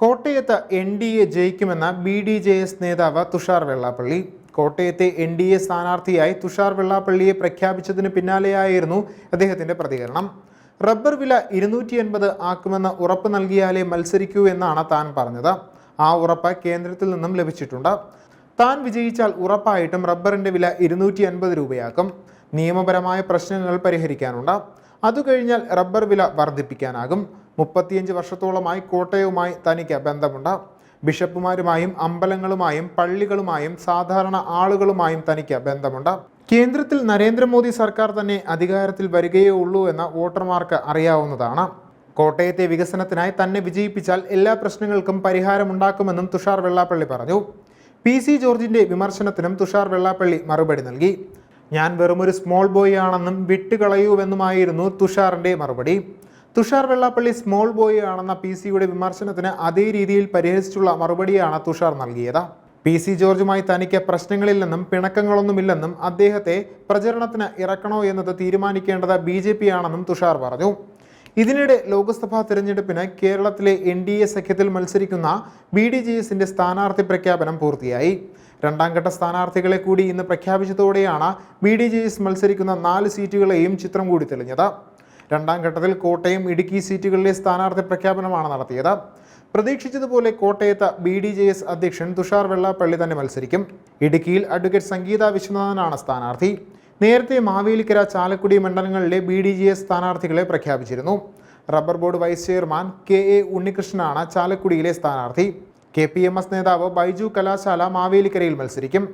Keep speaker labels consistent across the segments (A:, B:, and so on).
A: കോട്ടയത്ത് N D A ജയിക്കുമെന്ന B D J S നേതാവ് തുഷാർ വെള്ളാപ്പള്ളി. കോട്ടയത്തെ എൻ ഡി എ സ്ഥാനാർത്ഥിയായി തുഷാർ വെള്ളാപ്പള്ളിയെ പ്രഖ്യാപിച്ചതിന് പിന്നാലെയായിരുന്നു അദ്ദേഹത്തിന്റെ പ്രതികരണം. റബ്ബർ വില ഇരുന്നൂറ്റി എൺപത് ആക്കുമെന്ന് ഉറപ്പ് നൽകിയാലേ മത്സരിക്കൂ എന്നാണ് താൻ പറഞ്ഞത്. ആ ഉറപ്പ് കേന്ദ്രത്തിൽ നിന്നും ലഭിച്ചിട്ടുണ്ട്. താൻ വിജയിച്ചാൽ ഉറപ്പായിട്ടും റബ്ബറിന്റെ വില ഇരുന്നൂറ്റി അൻപത് രൂപയാക്കും. നിയമപരമായ പ്രശ്നങ്ങൾ പരിഹരിക്കാനുണ്ട്. അതുകഴിഞ്ഞാൽ റബ്ബർ വില വർദ്ധിപ്പിക്കാനാകും. മുപ്പത്തിയഞ്ച് വർഷത്തോളമായി കോട്ടയവുമായി തനിക്ക് ബന്ധമുണ്ട്. ബിഷപ്പുമാരുമായും അമ്പലങ്ങളുമായും പള്ളികളുമായും സാധാരണ ആളുകളുമായും തനിക്ക് ബന്ധമുണ്ട്. കേന്ദ്രത്തിൽ നരേന്ദ്രമോദി സർക്കാർ തന്നെ അധികാരത്തിൽ വരികയേ ഉള്ളൂ എന്ന വോട്ടർമാർക്ക് അറിയാവുന്നതാണ്. കോട്ടയത്തെ വികസനത്തിനായി തന്നെ വിജയിപ്പിച്ചാൽ എല്ലാ പ്രശ്നങ്ങൾക്കും പരിഹാരമുണ്ടാക്കുമെന്നും തുഷാർ വെള്ളാപ്പള്ളി പറഞ്ഞു. പി സി ജോർജിന്റെ വിമർശനത്തിനും തുഷാർ വെള്ളാപ്പള്ളി മറുപടി നൽകി. ഞാൻ വെറുമൊരു സ്മോൾ ബോയ് ആണെന്നും വിട്ടുകളയൂവെന്നുമായിരുന്നു തുഷാറിന്റെ മറുപടി. തുഷാർ വെള്ളാപ്പള്ളി സ്മോൾ ബോയ് ആണെന്ന പി സിയുടെ വിമർശനത്തിന് അതേ രീതിയിൽ പരിഹരിച്ചിട്ടുള്ള മറുപടിയാണ് തുഷാർ നൽകിയത്. പി സി ജോർജുമായി തനിക്ക് പ്രശ്നങ്ങളില്ലെന്നും പിണക്കങ്ങളൊന്നുമില്ലെന്നും അദ്ദേഹത്തെ പ്രചരണത്തിന് ഇറക്കണോ എന്നത് തീരുമാനിക്കേണ്ടത് ബി ജെ പി ആണെന്നും തുഷാർ പറഞ്ഞു. ഇതിനിടെ ലോക്സഭാ തിരഞ്ഞെടുപ്പിന് കേരളത്തിലെ എൻ ഡി എ സഖ്യത്തിൽ മത്സരിക്കുന്ന ബി ഡി ജെ എസിന്റെ സ്ഥാനാർത്ഥി പ്രഖ്യാപനം പൂർത്തിയായി. രണ്ടാം ഘട്ട സ്ഥാനാർത്ഥികളെ കൂടി ഇന്ന് പ്രഖ്യാപിച്ചതോടെയാണ് ബി ഡി ജെ എസ് മത്സരിക്കുന്ന നാല് സീറ്റുകളെയും ചിത്രം കൂടി തെളിഞ്ഞത്. രണ്ടാം ഘട്ടത്തിൽ കോട്ടയം ഇടുക്കി സീറ്റുകളിലെ സ്ഥാനാർത്ഥി പ്രഖ്യാപനമാണ് നടത്തിയത്. പ്രതീക്ഷിച്ചതുപോലെ കോട്ടയത്ത് ബി ഡി ജെ എസ് അധ്യക്ഷൻ തുഷാർ വെള്ളാപ്പള്ളി തന്നെ മത്സരിക്കും. ഇടുക്കിയിൽ അഡ്വക്കേറ്റ് സംഗീത വിശ്വനാഥനാണ് സ്ഥാനാർത്ഥി. നേരത്തെ മാവേലിക്കര ചാലക്കുടി മണ്ഡലങ്ങളിലെ ബി ഡി ജെ എസ് സ്ഥാനാർത്ഥികളെ പ്രഖ്യാപിച്ചിരുന്നു. Rubber board vice chairman K A ഉണ്ണികൃഷ്ണനാണ് ചാലക്കുടിയിലെ സ്ഥാനാർത്ഥി. കെ പി എം എസ് നേതാവ് ബൈജു കലാശാല മാവേലിക്കരയിൽ മത്സരിക്കും.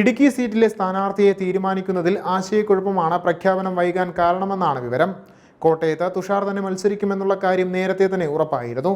A: ഇടുക്കി സീറ്റിലെ സ്ഥാനാർത്ഥിയെ തീരുമാനിക്കുന്നതിൽ ആശയക്കുഴപ്പമാണ് പ്രഖ്യാപനം വൈകാൻ കാരണമെന്നാണ് വിവരം. കോട്ടയത്ത് തുഷാർ തന്നെ മത്സരിക്കുമെന്നുള്ള കാര്യം നേരത്തെ തന്നെ ഉറപ്പായിരുന്നു.